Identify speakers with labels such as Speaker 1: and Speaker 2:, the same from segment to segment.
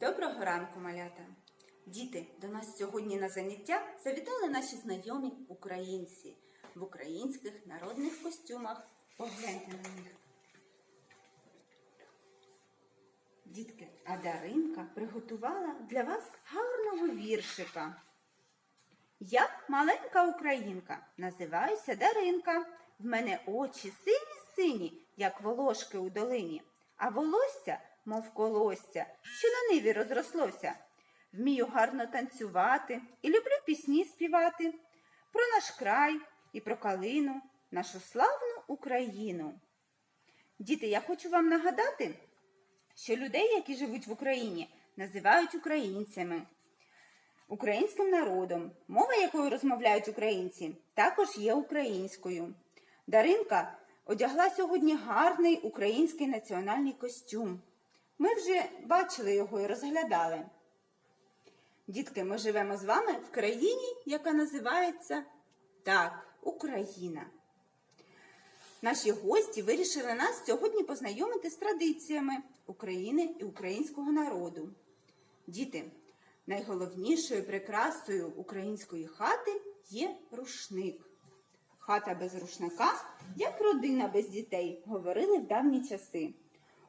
Speaker 1: Доброго ранку, малята! Діти, до нас сьогодні на заняття завітали наші знайомі українці в українських народних костюмах. Погляньте на них. Дітки, а Даринка приготувала для вас гарного віршика. Я маленька українка, називаюся Даринка. В мене очі сині-сині, як волошки у долині, а волосся, мов колосся, що на ниві розрослося. Вмію гарно танцювати і люблю пісні співати про наш край і про калину, нашу славну Україну. Діти, я хочу вам нагадати, що людей, які живуть в Україні, називають українцями українським народом, мова якою розмовляють українці, також є українською. Даринка одягла сьогодні гарний український національний костюм. Ми вже бачили його і розглядали. Дітки, ми живемо з вами в країні, яка називається так, Україна. Наші гості вирішили нас сьогодні познайомити з традиціями України і українського народу. Діти, найголовнішою прикрасою української хати є рушник. Хата без рушника, як родина без дітей, говорили в давні часи.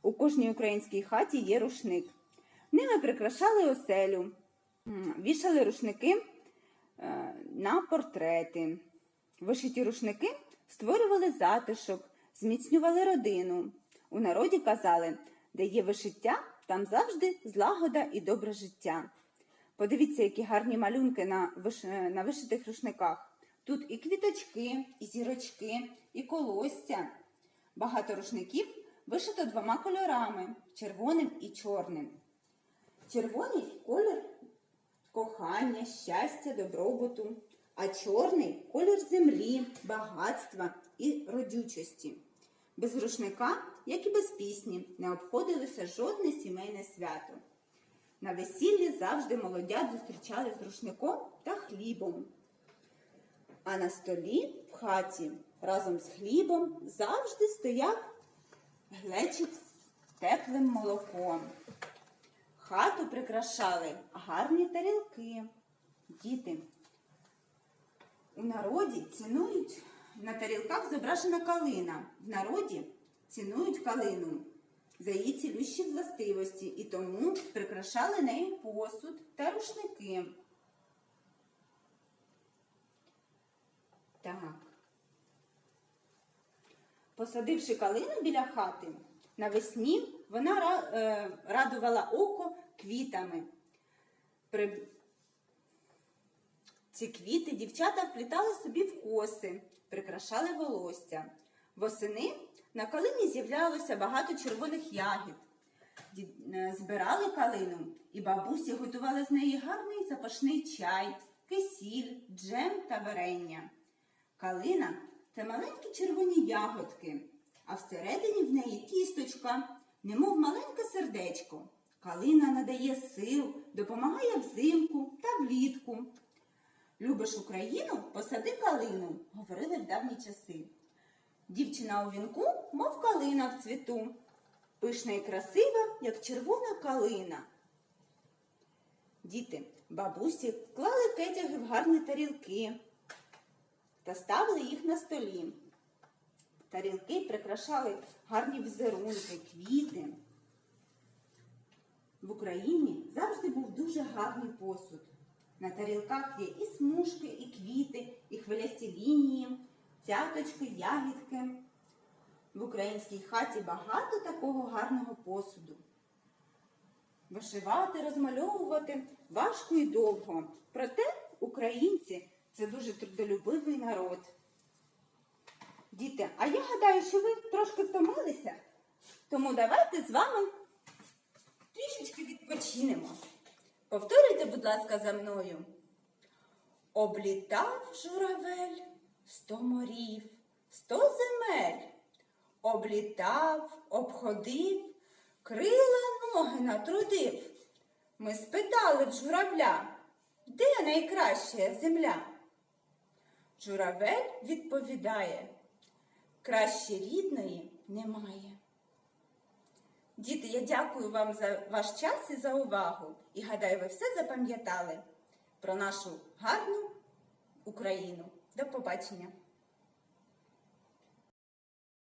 Speaker 1: У кожній українській хаті є рушник. Ними прикрашали оселю, вішали рушники е, на портрети. Вишиті рушники створювали затишок, зміцнювали родину. У народі казали, де є вишиття, там завжди злагода і добре життя. Подивіться, які гарні малюнки на, виш... на вишитих рушниках. Тут і квіточки, і зірочки, і колосся. Багато рушників вишито двома кольорами червоним і чорним. Червоний колір кохання, щастя, добробуту, а чорний колір землі, багатства і родючості. Без рушника, як і без пісні, не обходилося жодне сімейне свято. На весіллі завжди молодят зустрічали з рушником та хлібом. А на столі в хаті разом з хлібом завжди стояв глечик теплим молоком. Хату прикрашали гарні тарілки. Діти. У народі цінують на тарілках зображена калина. В народі цінують калину за її цілющі властивості і тому прикрашали нею посуд та рушники. Так. Посадивши калину біля хати, навесні вона е, радувала око квітами. Ці квіти дівчата вплітали собі в коси, прикрашали волосся. Восени на калині з'являлося багато червоних ягід. Е, Збирали калину, і бабусі готували з неї гарний запашний чай, кисіль, джем та варення. Калина це маленькі червоні ягодки, а всередині в неї кісточка, немов маленьке сердечко. Калина надає сил, допомагає взимку та влітку. Любиш Україну? Посади калину, говорили в давні часи. Дівчина у вінку, мов калина в цвіту, пишна і красива, як червона калина. Діти, бабусі клали кетяги в гарні тарілки та ставили їх на столі. Тарілки прикрашали гарні візерунки, квіти. В Україні завжди був дуже гарний посуд. На тарілках є і смужки, і квіти, і хвилясті лінії, цяточки, ягідки. В українській хаті багато такого гарного посуду. Вишивати, розмальовувати важко і довго. Проте українці це дуже трудолюбивий народ. Діти, а я гадаю, що ви трошки втомилися, тому давайте з вами трішечки відпочинемо. Повторюйте, будь ласка, за мною. Облітав журавель сто морів, сто земель. Облітав, обходив, крила ноги натрудив. Ми спитали в журавля, де найкраща земля? Журавель відповідає, краще рідної немає. Діти, я дякую вам за ваш час і за увагу. І гадаю, ви все запам'ятали про нашу гарну Україну. До побачення!